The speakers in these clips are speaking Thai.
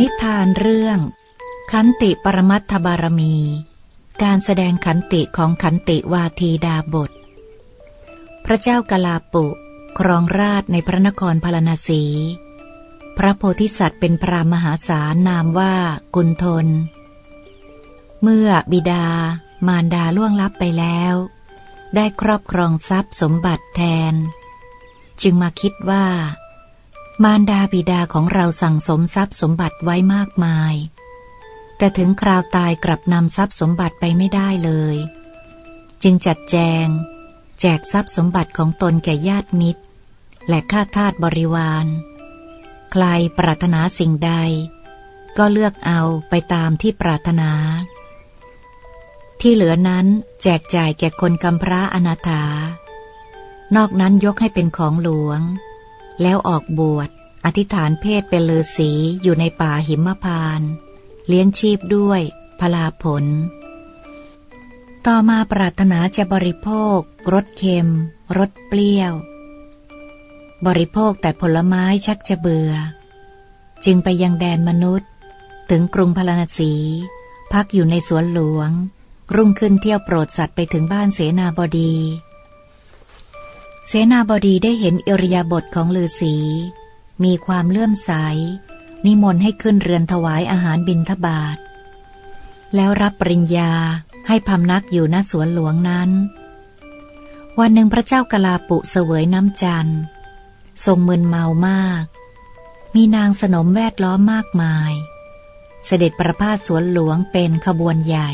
นิทานเรื่อง ขันติปรมัตถบารมี การแสดงขันติของขันติวาทีดาบท พระเจ้ากลาปุ ครองราชในพระนครพาราณสี พระโพธิสัตว์เป็นพรามหาศาลนามว่ากุณทน เมื่อบิดามารดาล่วงลับไปแล้ว ได้ครอบครองทรัพย์สมบัติแทน จึงมาคิดว่า มารดาบิดาของเราสั่งสมทรัพย์สมบัติไว้มากมาย แต่ถึงคราวตายกลับนำทรัพย์สมบัติไปไม่ได้เลย จึงจัดแจง แจกทรัพย์สมบัติของตนแก่ญาติมิตร และข้าทาสบริวาร ใครปรารถนาสิ่งใด ก็เลือกเอาไปตามที่ปรารถนา ที่เหลือนั้นแจกจ่ายแก่คนกำพร้าอนาถานอกนั้นยกให้เป็นของหลวง แล้วออกบวช อธิษฐานเพศเป็นฤาษีอยู่ในป่าหิมพานต์เลี้ยงชีพด้วยพลาผล ต่อมาปรารถนาจะบริโภครสเค็มรสเปรี้ยว บริโภคแต่ผลไม้ชักจะเบื่อ จึงไปยังแดนมนุษย์ ถึงกรุงพาราณสี พักอยู่ในสวนหลวง รุ่งขึ้นเที่ยวโปรดสัตว์ไปถึงบ้านเสนาบดี เสนาบดีได้เห็นอิริยาบถของฤาษีมีความเลื่อมใส นิมนต์ให้ขึ้นเรือนถวายอาหารบิณฑบาต แล้วรับปริญญาให้พำนักอยู่ณสวนหลวงนั้น วันหนึ่งพระเจ้ากลาปุเสวยน้ำจันทร์ ทรงมึนเมามาก มีนางสนมแวดล้อมมากมาย เสด็จประพาสสวนหลวงเป็นขบวนใหญ่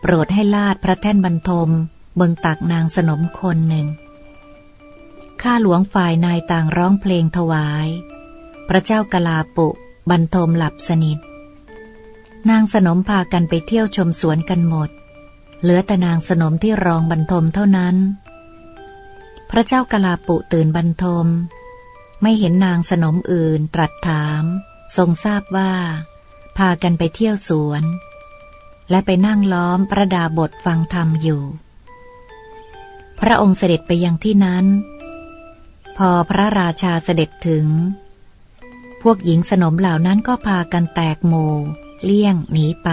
โปรดให้ลาดพระแท่นบรรทมเบิงตักนางสนมคนหนึ่ง ข้าหลวงฝ่ายนายต่างร้องเพลงถวาย พระเจ้ากลาปุบรรทมหลับสนิท นางสนมพากันไปเที่ยวชมสวนกันหมด เหลือแต่นางสนมที่รองบรรทมเท่านั้น พระเจ้ากลาปุตื่นบรรทม ไม่เห็นนางสนมอื่นตรัสถาม ทรงทราบว่า พากันไปเที่ยวสวน และไปนั่งล้อมประดาบทฟังธรรมอยู่ พระองค์เสด็จไปยังที่นั้น พอพระราชาเสด็จถึง พวกหญิงสนมเหล่านั้นก็พากันแตกโมเลี่ยงหนีไป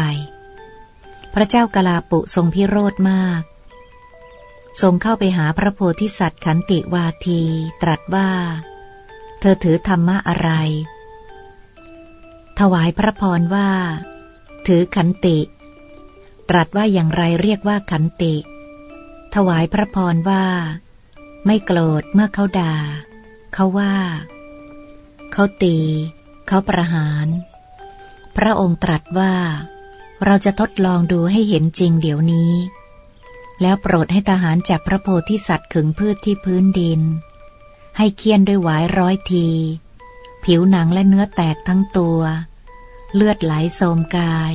พระเจ้ากลาปุทรงพิโรธมาก ทรงเข้าไปหาพระโพธิสัตว์ขันติวาที ตรัสว่า เธอถือธรรมะอะไร ถวายพระพรว่า ถือขันติ ตรัสว่าอย่างไรเรียกว่าขันติ ถวายพระพรว่า ไม่โกรธเมื่อเขาด่า เขาว่า เขาตี เขาประหาร พระองค์ตรัสว่า เราจะทดลองดูให้เห็นจริงเดี๋ยวนี้ แล้วโปรดให้ทหารจับพระโพธิสัตว์ขึงพืชที่พื้นดิน ให้เคี่ยนด้วยหวายร้อยที ผิวหนังและเนื้อแตกทั้งตัว เลือดไหลโสมกาย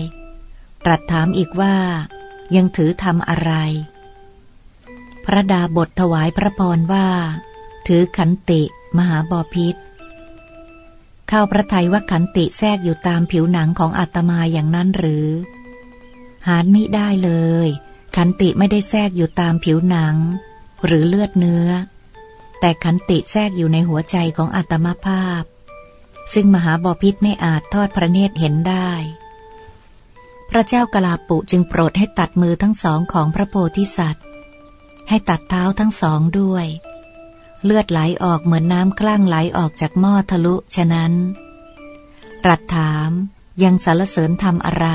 ตรัสถามอีกว่า ยังถือทำอะไร พระดาบทถวายพระพรว่า ถือขันติมหาบอพิษเข้าพระทัยว่าขันติแทรกอยู่ตามผิวหนังของอาตมาอย่างนั้นหรือ หารมิได้เลย ขันติไม่ได้แทรกอยู่ตามผิวหนัง หรือเลือดเนื้อ แต่ขันติแทรกอยู่ในหัวใจของอาตมาภาพ ซึ่งมหาบอพิษไม่อาจทอดพระเนตรเห็นได้ พระเจ้ากลาปุจึงโปรดให้ตัดมือทั้งสองของพระโพธิสัตว์ ให้ตัดเท้าทั้งสองด้วย เลือดไหลออกเหมือนน้ำคลั่งไหลออกจากหม้อทะลุฉะนั้นตรัสถามยังสารเสริญทำอะไร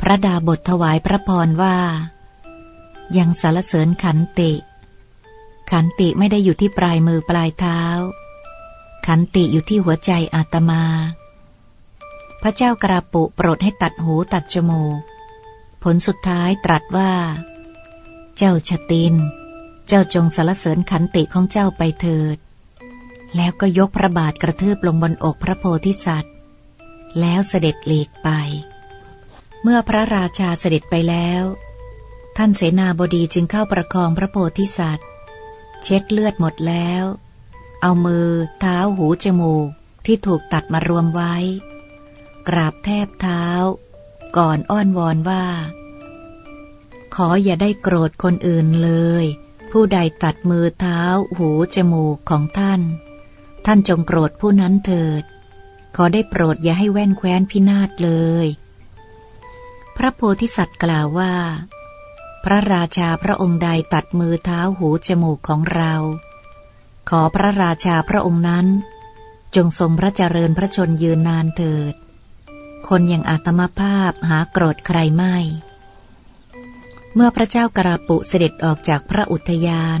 พระดาบทถวายพระพรว่า ยังสารเสริญขันติ ขันติไม่ได้อยู่ที่ปลายมือปลายเท้า ขันติอยู่ที่หัวใจอาตมา พระเจ้ากระปุโปรดให้ตัดหูตัดจมูก ผลสุดท้ายตรัสว่า เจ้าชติน เจ้าจงสารเสริญขันติของเจ้าไปเถิด แล้วก็ยกพระบาทกระทืบลงบนอกพระโพธิสัตว์ แล้วเสด็จหลีกไป เมื่อพระราชาเสด็จไปแล้ว ท่านเสนาบดีจึงเข้าประคองพระโพธิสัตว์ เช็ดเลือดหมดแล้ว เอามือ เท้าหูจมูกที่ถูกตัดมารวมไว้ กราบแทบเท้า ก่อนอ้อนวอนว่า ขออย่าได้โกรธคนอื่นเลย ผู้ใดตัดมือเท้า หูจมูกของท่าน ท่านจงโกรธผู้นั้นเถิด ขอได้โปรดอย่าให้แว่นแคว้นพินาศเลย พระโพธิสัตว์กล่าวว่า พระราชาพระองค์ใดตัดมือเท้าหูจมูกของเรา ขอพระราชาพระองค์นั้น จงทรงพระเจริญพระชนยืนนานเถิด คนอย่างอาตมาภาพหาโกรธใครไม่ เมื่อพระเจ้ากราปุเสด็จออกจากพระอุทยาน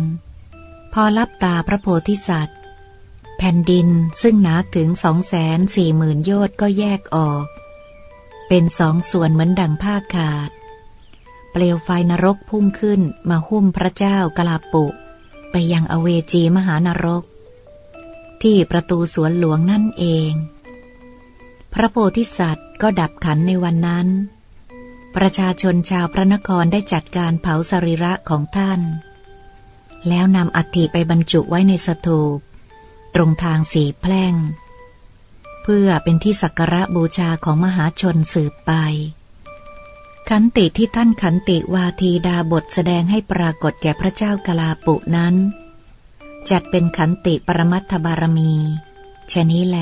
พอรับตาพระโพธิสัตว์ แผ่นดินซึ่งหนาถึงสองแสนสี่หมื่นโยชน์ก็แยกออก เป็นสองส่วนเหมือนดังผ้าขาด เปลวไฟนรกพุ่งขึ้นมาหุ้มพระเจ้ากลาปุ ไปยังอเวจีมหานรก ที่ประตูสวนหลวงนั่นเอง พระโพธิสัตว์ก็ดับขันในวันนั้น ประชาชนชาวพระนครได้จัดการเผาสรีระของท่าน แล้วนำอัฐิไปบรรจุไว้ในสถูป ตรงทางสีแพร่ง เพื่อเป็นที่สักการะบูชาของมหาชนสืบไปขันติที่ท่านขันติวาทีดาบทแสดงให้ปรากฏแก่พระเจ้ากลาปุนั้น จัดเป็นขันติปรมัตถบารมีชะนี้แล